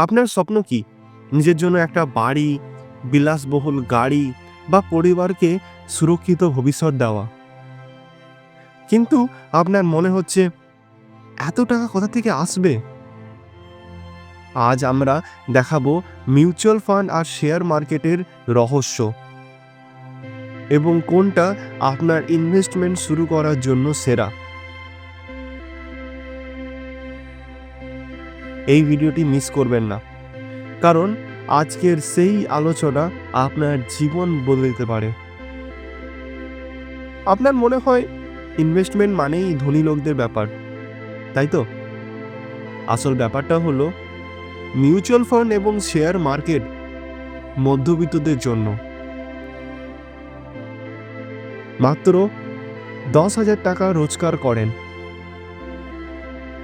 আপনার স্বপ্ন কি? নিজের জন্য একটা বাড়ি, বিলাসবহুল গাড়ি বা পরিবারকে সুরক্ষিত ভবিষ্যৎ দেওয়া। কিন্তু আপনার মনে হচ্ছে, এত টাকা কোথা থেকে আসবে? আজ আমরা দেখাবো মিউচুয়াল ফান্ড আর শেয়ার মার্কেটের রহস্য এবং কোনটা আপনার ইনভেস্টমেন্ট শুরু করার জন্য সেরা। এই ভিডিওটি মিস করবেন না। কারণ আজকের সেই আলোচনা আপনার জীবন বদলে দিতে পারে। আপনার মনে হয় ইনভেস্টমেন্ট মানেই ধনী লোকদের ব্যাপার, তাই তো? আসল ব্যাপারটা হলো মিউচুয়াল ফান্ড এবং শেয়ার মার্কেট মধ্যবিত্তদের জন্য। মাত্র দশ হাজার টাকা রোজগার করেন।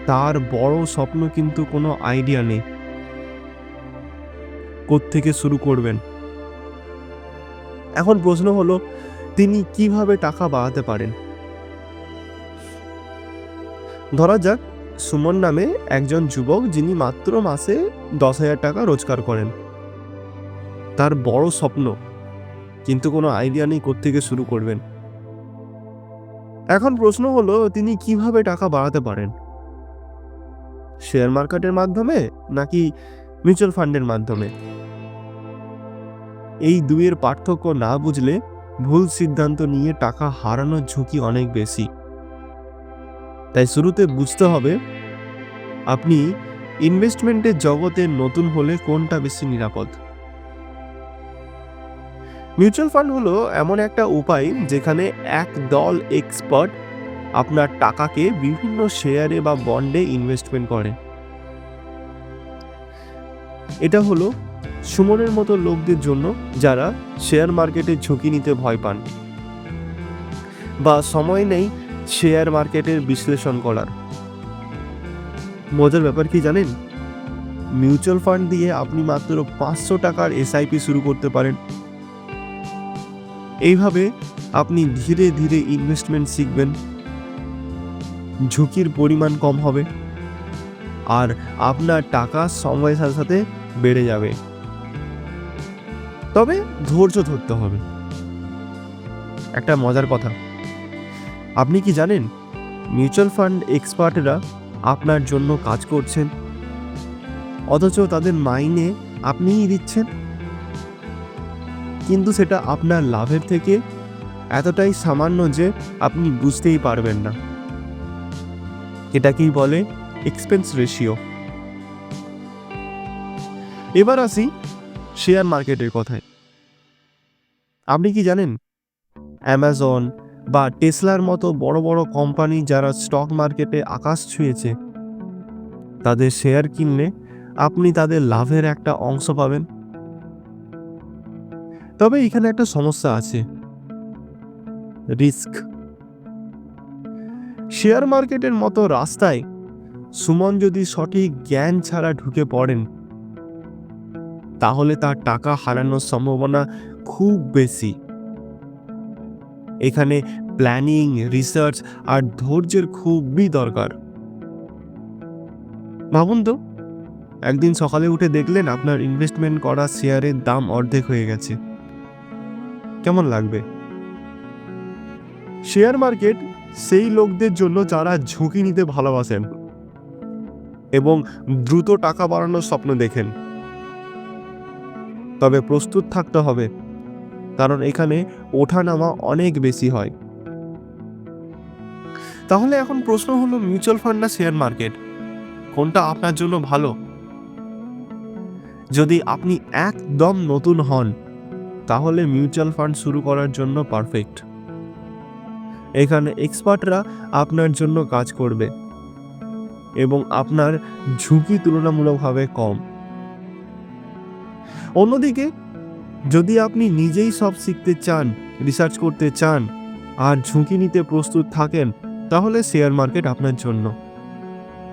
তার বড় স্বপ্ন কিন্তু কোনো আইডিয়া নেই। থেকে শুরু করবেন? এখন প্রশ্ন হলো, তিনি কীভাবে টাকা বাড়াতে পারেন? ধরা যাক, সুমন নামে একজন যুবক যিনি মাত্র মাসে দশ হাজার টাকা রোজগার করেন। তার বড় স্বপ্ন, কিন্তু কোনো আইডিয়া নেই থেকে শুরু করবেন। এখন প্রশ্ন হলো, তিনি কীভাবে টাকা বাড়াতে পারেন? শেয়ার মার্কেটের মাধ্যমে নাকি মিউচুয়াল ফান্ডের মাধ্যমে? এই দুইয়ের পার্থক্য না বুঝলে ভুল সিদ্ধান্ত নিয়ে টাকা হারানোর ঝুঁকি অনেক বেশি। তাই শুরুতে বুঝতে হবে, আপনি ইনভেস্টমেন্টের জগতে নতুন হলে কোনটা বেশি নিরাপদ? মিউচুয়াল ফান্ড হলো এমন একটা উপায় যেখানে এক দল এক্সপার্ট আপনার টাকাকে বিভিন্ন শেয়ারে বা বন্ডে ইনভেস্টমেন্ট করে। এটা হলো সুমনের মতো লোকদের জন্য যারা শেয়ার মার্কেটে ঝুঁকি নিতে ভয় পান বা সময় নেই শেয়ার মার্কেটের বিশ্লেষণ করার। মজার ব্যাপার কি জানেন? মিউচুয়াল ফান্ড দিয়ে আপনি মাত্র পাঁচশো টাকার এসআইপি শুরু করতে পারেন। এইভাবে আপনি ধীরে ধীরে ইনভেস্টমেন্ট শিখবেন। ঝুঁকির পরিমাণ কম হবে। আর আপনার টাকা সময়ের সাথে সাথে বেড়ে যাবে। তবে ধৈর্য ধরতে হবে। একটা মজার কথা। আপনি কি জানেন, মিউচুয়াল ফান্ড এক্সপার্টরা আপনার জন্য কাজ করছেন? অথচ তাদের মাইনে আপনিই দিচ্ছেন? কিন্তু সেটা আপনার লাভের থেকে এতটাই সামান্য যে আপনি বুঝতেই পারবেন না। এটাকেই বলে এক্সপেন্স রেশিও এবার আসি শেয়ার মার্কেটের কথায়। আপনি কি জানেন? অ্যামাজন বা টেসলার মতো বড় বড় কোম্পানি যারা স্টক মার্কেটে আকাশ ছুঁয়েছে, তাদের শেয়ার কিনলে আপনি তাদের লাভের একটা অংশ পাবেন। তবে এখানে একটা সমস্যা আছে। রিস্ক শেয়ার মার্কেটের মতো রাস্তায় সুমন যদি সঠিক জ্ঞান ছাড়া ঢুকে পড়েন, তাহলে তার টাকা হারানোর সম্ভাবনা খুব বেশি। এখানে প্ল্যানিং, রিসার্চ আর ধৈর্যের খুবই দরকার। ভাবুন তো, একদিন সকালে উঠে দেখলেন আপনার ইনভেস্টমেন্ট করা শেয়ারের দাম অর্ধেক হয়ে গেছে। কেমন লাগবে? শেয়ার মার্কেট সেই লোকদের জন্য যারা ঝুঁকি নিতে ভালোবাসেন এবং দ্রুত টাকা বাড়ানোর স্বপ্ন দেখেন। তবে প্রস্তুত থাকতে হবে, কারণ এখানে ওঠানামা অনেক বেশি হয়। তাহলে এখন প্রশ্ন হলো মিউচুয়াল ফান্ড না শেয়ার মার্কেট? কোনটা আপনার জন্য ভালো? যদি আপনি একদম নতুন হন, তাহলে মিউচুয়াল ফান্ড শুরু করার জন্য পারফেক্ট। এখানে এক্সপার্টরা আপনার জন্য কাজ করবে এবং আপনার ঝুঁকি তুলনামূলকভাবে কম। অন্যদিকে, যদি আপনি নিজেই সব শিখতে চান রিসার্চ করতে চান, আর ঝুঁকি নিতে প্রস্তুত থাকেন, তাহলে শেয়ার মার্কেট আপনার জন্য।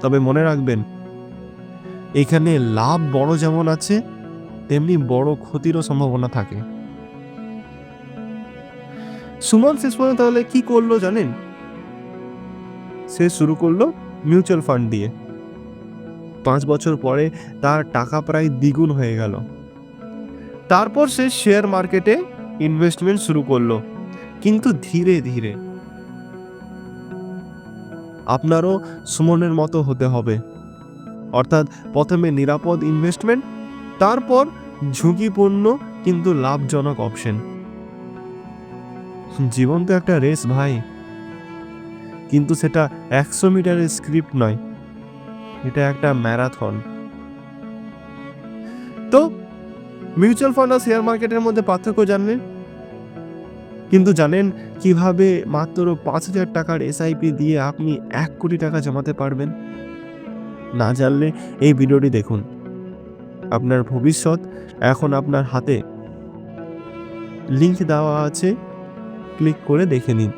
তবে মনে রাখবেন, এখানে লাভ বড় যেমন আছে, তেমনি বড় ক্ষতিরও সম্ভাবনা থাকে। সুমন শেষ পর্যন্ত তাহলে কি করল জানেন? সে শুরু করল মিউচুয়াল ফান্ড দিয়ে। পাঁচ বছর পরে তার টাকা প্রায় দ্বিগুণ হয়ে গেল। তারপর সে শেয়ার মার্কেটে ইনভেস্টমেন্ট শুরু করল, কিন্তু ধীরে ধীরে। আপনারও সুমনের মতো হতে হবে। অর্থাৎ প্রথমে নিরাপদ ইনভেস্টমেন্ট তারপর ঝুঁকিপূর্ণ কিন্তু লাভজনক অপশন জীবন তো একটা রেস, ভাই। কিন্তু সেটা একশো মিটারের স্ক্রিপ্ট নয়। এটা একটা ম্যারাথন। তো, মিউচুয়াল ফান্ড আর শেয়ার মার্কেটের মধ্যে পার্থক্য জানলেন? কিন্তু জানেন কীভাবে মাত্র পাঁচ হাজার টাকার এসআইপি দিয়ে আপনি এক কোটি টাকা জমাতে পারবেন? না জানলে এই ভিডিওটি দেখুন। আপনার ভবিষ্যৎ এখন আপনার হাতে। লিংক দেওয়া আছে। ক্লিক করে দেখে নিন।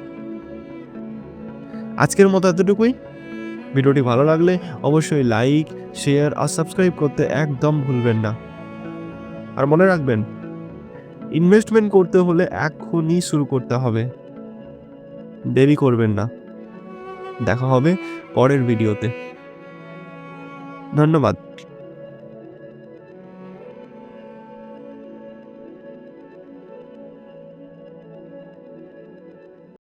আজকের মতো এতটুকুই। ভিডিওটি ভালো লাগলে অবশ্যই লাইক শেয়ার আর সাবস্ক্রাইব করতে একদম ভুলবেন না। আর মনে রাখবেন ইনভেস্টমেন্ট করতে হলে এখনই শুরু করতে হবে। দেরি করবেন না। দেখা হবে পরের ভিডিওতে। ধন্যবাদ।